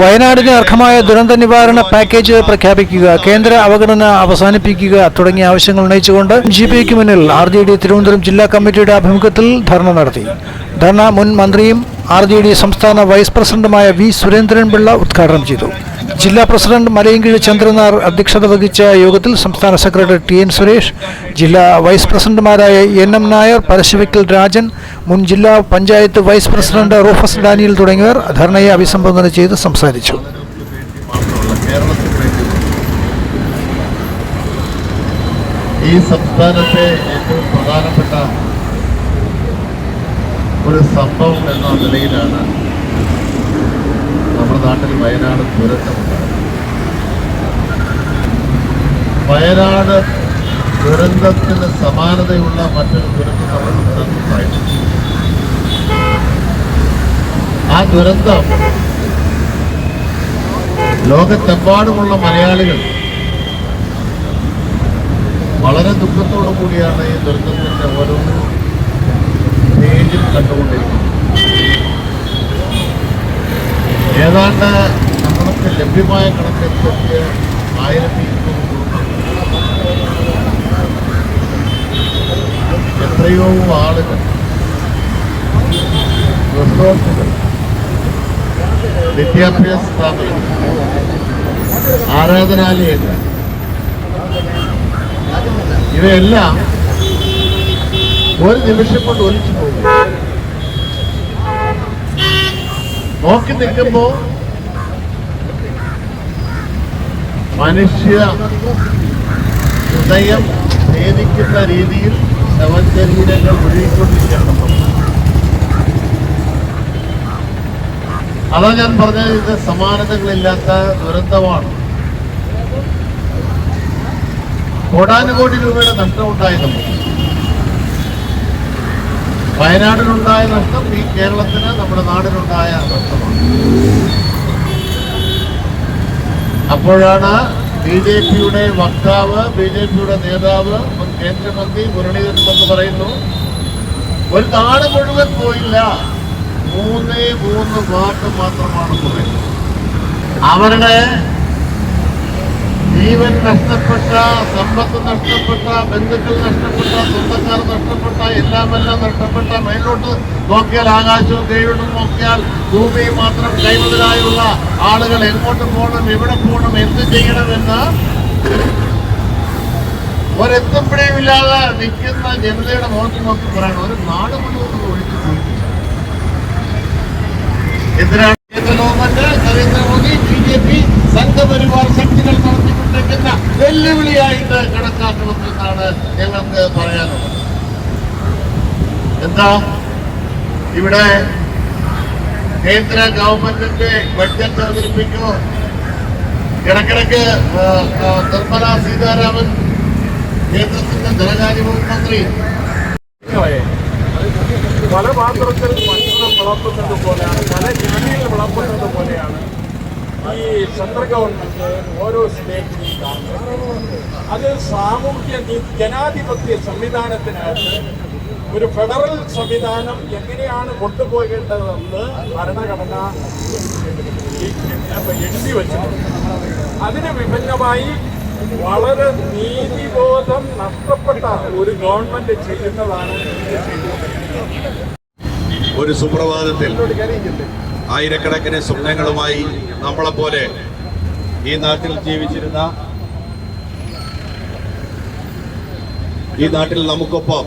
വയനാടിന് അർഹമായ ദുരന്ത നിവാരണ പാക്കേജ് പ്രഖ്യാപിക്കുക കേന്ദ്ര അവഗണന അവസാനിപ്പിക്കുക തുടങ്ങിയ ആവശ്യങ്ങൾ ഉന്നയിച്ചുകൊണ്ട് ജി പിക്ക് മുന്നിൽ ആർ ജെ ഡി തിരുവനന്തപുരം ജില്ലാ കമ്മിറ്റിയുടെ ആഭിമുഖ്യത്തിൽ ധർണ നടത്തി. ധർണ മുൻ മന്ത്രിയും ആർ ജെ ഡി സംസ്ഥാന വൈസ് പ്രസിഡന്റുമായ വി സുരേന്ദ്രൻപിള്ള ഉദ്ഘാടനം ചെയ്തു. ജില്ലാ പ്രസിഡന്റ് മലയങ്കിഴ് ചന്ദ്രനാർ അധ്യക്ഷത വഹിച്ച യോഗത്തിൽ സംസ്ഥാന സെക്രട്ടറി ടി എൻ സുരേഷ് ജില്ലാ വൈസ് പ്രസിഡന്റുമാരായ എൻ എം നായർ പരശുവയ്ക്കൽ രാജൻ മുൻ ജില്ലാ panchayat vice president Rufus Daniel തുടങ്ങിയവർ ധർണയെ അഭിസംബോധന ചെയ്ത് സംസാരിച്ചു. ഈ സംസ്ഥാനത്തെ ഏറ്റവും പ്രധാനപ്പെട്ട ഒരു സംഭവം എന്ന നിലയിലാണ് നാട്ടിൽ വയനാട് ദുരന്തമുണ്ടായി. വയനാട് ദുരന്തത്തിന് സമാനതയുള്ള മറ്റൊരു ദുരന്തം നമ്മുടെ സംസ്ഥാനത്തുണ്ടായിട്ടുണ്ട് ആ ദുരന്തം ലോകത്തെമ്പാടുമുള്ള മലയാളികൾ വളരെ ദുഃഖത്തോടു കൂടിയാണ് ഈ ദുരന്തത്തിന്റെ ഓരോ പേജിൽ കണ്ടുകൊണ്ടിരിക്കുന്നത്. ഏതാണ്ട് നമ്മൾക്ക് ലഭ്യമായ കണക്കനുസരിച്ച് ആയിരത്തി ഇരുന്നൂറ് എത്രയോ ആളുകൾ റിസോർട്ടുകൾ വിദ്യാഭ്യാസ സ്ഥാപനങ്ങൾ ആരാധനാലയങ്ങൾ ഇവയെല്ലാം ഒരു നിമിഷം കൊണ്ട് ഒലിച്ചു പോകും നോക്കി നിൽക്കുമ്പോ മനുഷ്യ ഹൃദയം ഭേദിക്കുന്ന രീതിയിൽ ശവശരീരങ്ങൾ ഒഴുകിക്കൊണ്ടിരിക്കണം അതാ ഞാൻ പറഞ്ഞത് ഇത് സമാനതകളില്ലാത്ത ദുരന്തമാണ്. കോടാനുകോടി രൂപയുടെ നഷ്ടമുണ്ടായി നമുക്ക്. വയനാടിനുണ്ടായ നഷ്ടം ഈ കേരളത്തിന് നമ്മുടെ നാടിനുണ്ടായ നഷ്ടമാണ്. അപ്പോഴാണ് ബി ജെ പിയുടെ വക്താവ് ബി ജെ പിയുടെ നേതാവ് കേന്ദ്രമന്ത്രി മുരളീധരൻ എന്ന് പറയുന്നു ഒരു നാട് മുഴുവൻ പോയില്ല. മൂന്നേ മൂന്ന് വാർഡ് മാത്രമാണ് പോയത്. അവരുടെ ജീവൻ നഷ്ടപ്പെട്ട സമ്പത്ത് നഷ്ടപ്പെട്ട ബന്ധുക്കൾ നഷ്ടപ്പെട്ട സ്വന്തക്കാർ നഷ്ടപ്പെട്ട എല്ലാം എല്ലാം നഷ്ടപ്പെട്ട മേലോട്ട് നോക്കിയാൽ ആകാശവും കൈവിടും നോക്കിയാൽ ഭൂമി മാത്രം കൈമുതലായുള്ള ആളുകൾ എങ്ങോട്ട് പോകണം എവിടെ പോകണം എന്ത് ചെയ്യണമെന്ന് ഒരെത്തുമ്പോഴേമില്ലാതെ നിൽക്കുന്ന ജനതയുടെ മുഖത്ത് നോക്കി പറയണം. ഒരു നാട് മുഴുവൻ ഒഴിച്ചു പോയി എന്തിനാണ് കേന്ദ്ര government Narendra Modi B J P Sangh Parivar ശക്തികൾ നടത്തിക്കൊണ്ടിരിക്കുന്ന വെല്ലുവിളിയായിട്ട് കണക്കാക്കണം എന്നാണ് ഞങ്ങൾക്ക് പറയാനുള്ളത്. എന്താ? ഇവിടെ കേന്ദ്ര ഗവൺമെന്റിന്റെ ബഡ്ജറ്റ് അവതരിപ്പിക്കുമോ ഇടക്കിടക്ക് നിർമ്മല സീതാരാമൻ കേന്ദ്രത്തിന്റെ ധനകാര്യ മന്ത്രി. പല പാത്രത്തിൽ ഭക്ഷണം വിളമ്പുന്നത് പോലെയാണ് പല രീതിയിൽ വിളമ്പുന്നത് പോലെയാണ് ഈ സെൻട്രൽ ഗവൺമെന്റ് ഓരോ സ്റ്റേറ്റിലും കാണുന്നത് അത് സാമൂഹ്യ ജനാധിപത്യ സംവിധാനത്തിനകത്ത് ഒരു ഫെഡറൽ സംവിധാനം എങ്ങനെയാണ് കൊണ്ടുപോകേണ്ടതെന്ന് ഭരണഘടന എഴുതി വച്ചിട്ടുണ്ട്. അതിന് വിഭിന്നമായി വളരെ നീതിബോധം നഷ്ടപ്പെട്ട ഒരു ഗവൺമെന്റ് ചെയ്യുന്നതാണ് ഒരു സുപ്രഭാതത്തിൽ ആയിരക്കണക്കിന് സ്വപ്നങ്ങളുമായി നമ്മളെപ്പോലെ ഈ നാട്ടിൽ ജീവിച്ചിരുന്ന ഈ നാട്ടിൽ നമുക്കൊപ്പം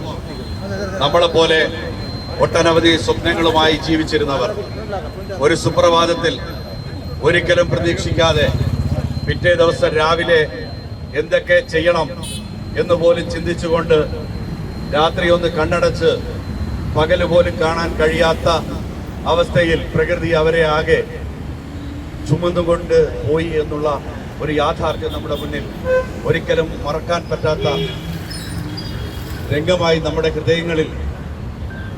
നമ്മളെപ്പോലെ ഒട്ടനവധി സ്വപ്നങ്ങളുമായി ജീവിച്ചിരുന്നവർ. ഒരു സുപ്രഭാതത്തിൽ ഒരിക്കലും പ്രതീക്ഷിക്കാതെ പിറ്റേ ദിവസം രാവിലെ എന്തൊക്കെ ചെയ്യണം എന്ന് പോലും ചിന്തിച്ചുകൊണ്ട് രാത്രി ഒന്ന് കണ്ണടച്ച് പകൽ പോലും കാണാൻ കഴിയാത്ത അവസ്ഥയിൽ പ്രകൃതി അവരെ ആകെ ചുമന്നുകൊണ്ട് പോയി എന്നുള്ള ഒരു യാഥാർത്ഥ്യം നമ്മുടെ മുന്നിൽ ഒരിക്കലും മറക്കാൻ പറ്റാത്ത രംഗമായി നമ്മുടെ ഹൃദയങ്ങളിൽ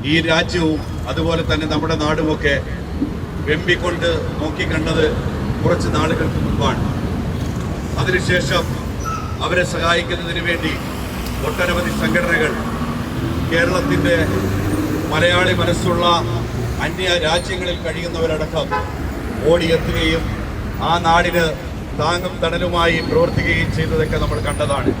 ഈ രാജ്യവും അതുപോലെ തന്നെ നമ്മുടെ നാടുമൊക്കെ വെമ്പിക്കൊണ്ട് നോക്കിക്കണ്ടത് കുറച്ച് നാളുകൾക്ക് മുൻപാണ് അതിനുശേഷം അവരെ സഹായിക്കുന്നതിന് വേണ്ടി ഒട്ടനവധി സംഘടനകൾ കേരളത്തിന്റെ മലയാളി മനസ്സുള്ള അന്യ രാജ്യങ്ങളിൽ കഴിയുന്നവരടക്കം ഓടിയെത്തുകയും ആ നാടിന് താങ്ങും തണലുമായി പ്രവർത്തിക്കുകയും ചെയ്തതൊക്കെ നമ്മൾ കണ്ടതാണ്.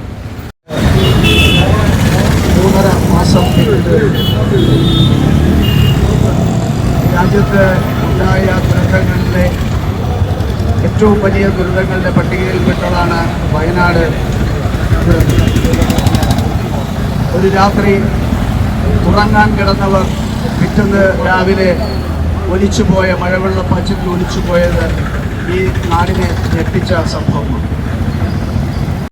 രാജ്യത്ത് ഉണ്ടായ ദുരന്തങ്ങളിലെ ഏറ്റവും വലിയ ദുരന്തങ്ങളുടെ പട്ടികയിൽപ്പെട്ടതാണ് വയനാട്. ഒരു രാത്രി ഉറങ്ങാൻ കിടന്നവർ പിറ്റന്ന് രാവിലെ ഒലിച്ചുപോയ മഴവെള്ളപ്പാച്ചിൽ ഒലിച്ചുപോയത് ഈ നാടിനെ ഞെട്ടിച്ച സംഭവമാണ്.